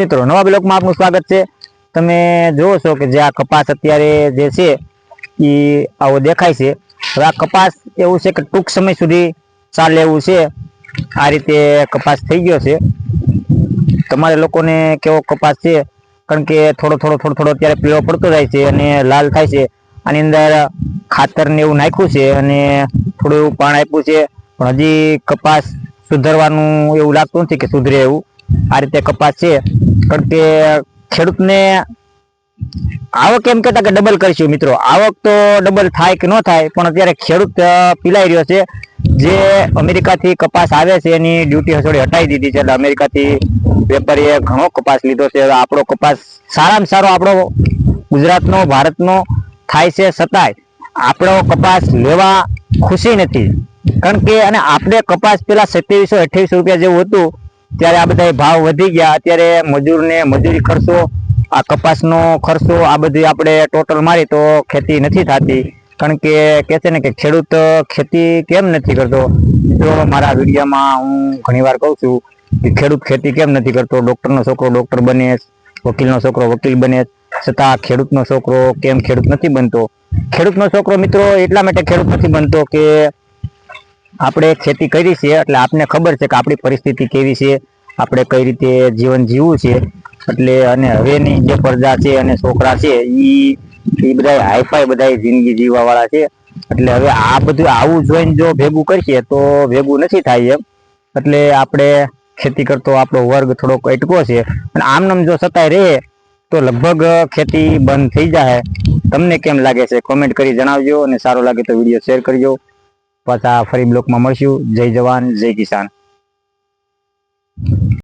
મિત્રો, નવા બ્લોકમાં આપનું સ્વાગત છે. તમે જુઓ છો કે જે આ કપાસ અત્યારે જે છે એ આવો દેખાય છે. હવે આ કપાસ એવું છે કે ટૂંક સમય સુધી ચાલે એવું છે. આ રીતે કપાસ થઈ ગયો છે. તમારે લોકોને કેવો કપાસ છે? કારણ કે થોડો થોડો થોડો થોડો અત્યારે પીળો પડતો જાય છે અને લાલ થાય છે. આની અંદર ખાતર ને એવું નાખ્યું છે અને થોડું એવું પાણ આપ્યું છે. પણ હજી કપાસ સુધરવાનું એવું લાગતું નથી કે સુધરે એવું. આ રીતે કપાસ છે. કારણ કે ખેડૂતને આવક એમ કહેતા કે ડબલ કરીશું મિત્રો. આવક તો ડબલ થાય કે ન થાય, પણ અત્યારે ખેડૂત પીલાઈ રહ્યો છે. જે અમેરિકાથી કપાસ આવે છે, એની ડ્યુટી હસોડી હટાવી દીધી છે. એટલે અમેરિકાથી વેપારીએ ઘણો કપાસ લીધો છે. આપણો કપાસ સારામાં સારો આપણો ગુજરાતનો, ભારતનો થાય છે છતાંય આપણો કપાસ લેવા ખુશી નથી. કારણ કે, અને આપણે કપાસ પેલા સત્યાવીસો, અઠ્યાવીસો રૂપિયા જેવું હતું ત્યારે આ બધા ભાવ વધી ગયા. અત્યારે મજૂરને મજૂરી ખર્ચો, આ કપાસનો ખર્ચો, આ બધી આપણે ટોટલ મારી તો ખેતી નથી થતી. કારણ કે કહે છે ને કે ખેડૂત ખેતી કેમ નથી કરતો? મિત્રો, મારા વિડીયોમાં હું ઘણીવાર કહું છું કે ખેડૂત ખેતી કેમ નથી કરતો? ડૉક્ટરનો છોકરો ડૉક્ટર બને, વકીલનો છોકરો વકીલ બને, છતાં ખેડૂતનો છોકરો કેમ ખેડૂત નથી બનતો? ખેડૂતનો છોકરો મિત્રો એટલા માટે ખેડૂત નથી બનતો કે આપણે ખેતી કરી છે, એટલે આપને ખબર છે કે આપણી પરિસ્થિતિ કેવી છે, આપણે કઈ રીતે જીવન જીવવું છે, એટલે અને હવેની જે પ્રજા છે અને છોકરા છે એ બધા હાઈફાઈ બધા જિંદગી જીવવા વાળા છે. એટલે હવે આ બધું આવું જોઈને જો ભેગું કરીએ તો ભેગું નથી થાય એમ. એટલે આપણે ખેતી કરતો આપણો વર્ગ થોડોક અટકો છે. અને આમનામ જો સતાય રહે, તો લગભગ ખેતી બંધ થઈ જાય. તમને કેમ લાગે છે? કોમેન્ટ કરી જણાવજો અને સારો લાગે તો વીડિયો શેર કરજો. પાછા ફરી બ્લોકમાં મળશું. જય જવાન જય કિસાન.